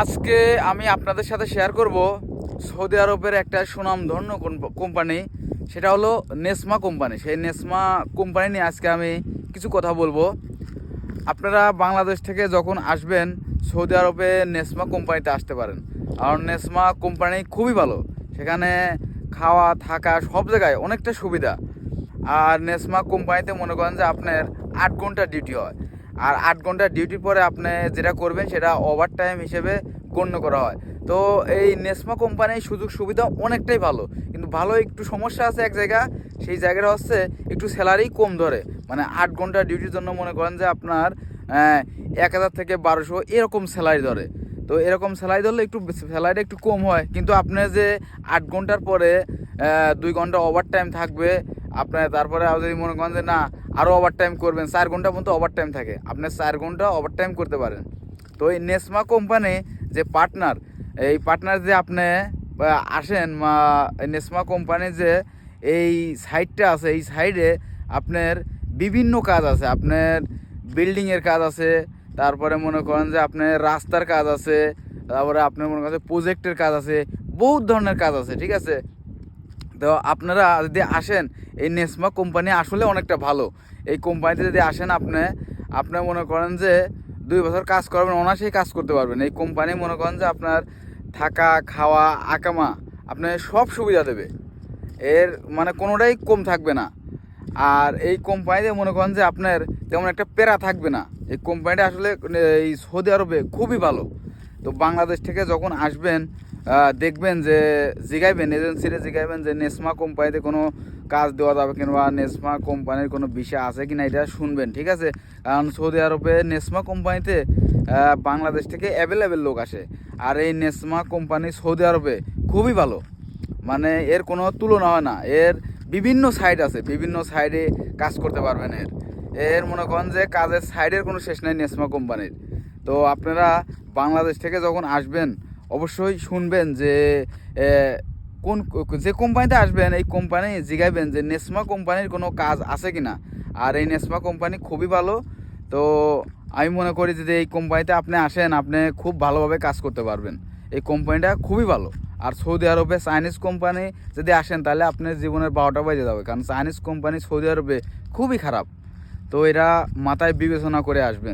আজকে আমি আপনাদের সাথে শেয়ার করব সৌদি আরবের একটা সুনামধন্য কোম্পানি সেটা হলো নেসমা কোম্পানি সেই নেসমা কোম্পানি নিয়ে আজকে আমি কিছু কথা বলব। আপনারা বাংলাদেশ থেকে যখন আসবেন, সৌদি আরবে নেসমা কোম্পানিতে আসতে পারেন। কারণ নেসমা কোম্পানি খুবই ভালো। সেখানে খাওয়া, থাকা সব জায়গায় অনেকটা সুবিধা। আর নেসমা কোম্পানিতে মনে করেন যে আপনার আট ঘণ্টা ডিউটি হয়। আর আট ঘণ্টা ডিউটির পরে আপনি যেটা করবেন সেটা ওভার টাইম হিসেবে গণ্য করা হয়। তো এই নেসমা কোম্পানির সুযোগ সুবিধা অনেকটাই ভালো। কিন্তু ভালো একটু সমস্যা আছে এক জায়গা, সেই জায়গাটা হচ্ছে একটু স্যালারি কম ধরে। মানে আট ঘণ্টা ডিউটির জন্য মনে করেন যে আপনার এক হাজার থেকে বারোশো এরকম স্যালারি ধরে। তো এরকম স্যালারি ধরলে একটু স্যালারিটা একটু কম হয়। কিন্তু আপনি যে আট ঘণ্টার পরে দুই ঘণ্টা ওভার টাইম থাকবে, আপনার তারপরে যদি মনে করেন যে না আরও ওভার টাইম করবেন। চার ঘণ্টা পর্যন্ত ওভার টাইম থাকে। আপনি চার ঘণ্টা ওভার টাইম করতে পারেন। তো এই নেসমা কোম্পানি যে পার্টনার এই পার্টনার যে আপনি আসেন নেসমা কোম্পানি যে এই সাইডটা আছে, এই সাইডে আপনার বিভিন্ন কাজ আছে। আপনার বিল্ডিংয়ের কাজ আছে, তারপরে মনে করেন যে আপনার রাস্তার কাজ আছে, তারপরে আপনার মনে করেন প্রজেক্টের কাজ আছে, বহুত ধরনের কাজ আছে, ঠিক আছে? তো আপনারা যদি আসেন, এই নেসমা কোম্পানি আসলে অনেকটা ভালো। এই কোম্পানিতে যদি আসেন আপনি আপনি মনে করেন যে দুই বছর কাজ করবেন, অনায়াসেই কাজ করতে পারবেন। এই কোম্পানি মনে করেন যে আপনার থাকা, খাওয়া, আকামা আপনার সব সুবিধা দেবে। এর মানে কোনোটাই কম থাকবে না। আর এই কোম্পানিতে মনে করেন যে আপনার তেমন একটা পেরা থাকবে না। এই কোম্পানিটা আসলে, এই সৌদি আরবে খুবই ভালো। তো বাংলাদেশ থেকে যখন আসবেন দেখবেন যে জিগাইবেন, এজেন্সিরে জিগাইবেন যে নেসমা কোম্পানিতে কোনো কাজ দেওয়া যাবে কিংবা নেসমা কোম্পানির কোনো বিষয় আছে কিনা এটা শুনবেন, ঠিক আছে? কারণ সৌদি আরবে নেসমা কোম্পানিতে বাংলাদেশ থেকে অ্যাভেলেবেল লোক আসে। আর এই নেসমা কোম্পানি সৌদি আরবে খুবই ভালো। মানে এর কোনো তুলনা হয় না। এর বিভিন্ন সাইড আছে, বিভিন্ন সাইডে কাজ করতে পারবেন এর। এর মনে করেন যে কাজের সাইডের কোনো শেষ নেই নেসমা কোম্পানির। তো আপনারা বাংলাদেশ থেকে যখন আসবেন অবশ্যই শুনবেন যে কোন, যে কোম্পানিতে আসবেন, এই কোম্পানি জিগাইবেন যে নেসমা কোম্পানির কোনো কাজ আছে কি না। আর এই নেসমা কোম্পানি খুবই ভালো। তো আমি মনে করি যদি এই কোম্পানিতে আপনি আসেন, আপনি খুব ভালোভাবে কাজ করতে পারবেন। এই কোম্পানিটা খুবই ভালো। আর সৌদি আরবে চাইনিজ কোম্পানি যদি আসেন, তাহলে আপনার জীবনের বারোটা বাজে যাবে। কারণ চাইনিজ কোম্পানি সৌদি আরবে খুবই খারাপ। তো এরা মাথায় বিবেচনা করে আসবেন।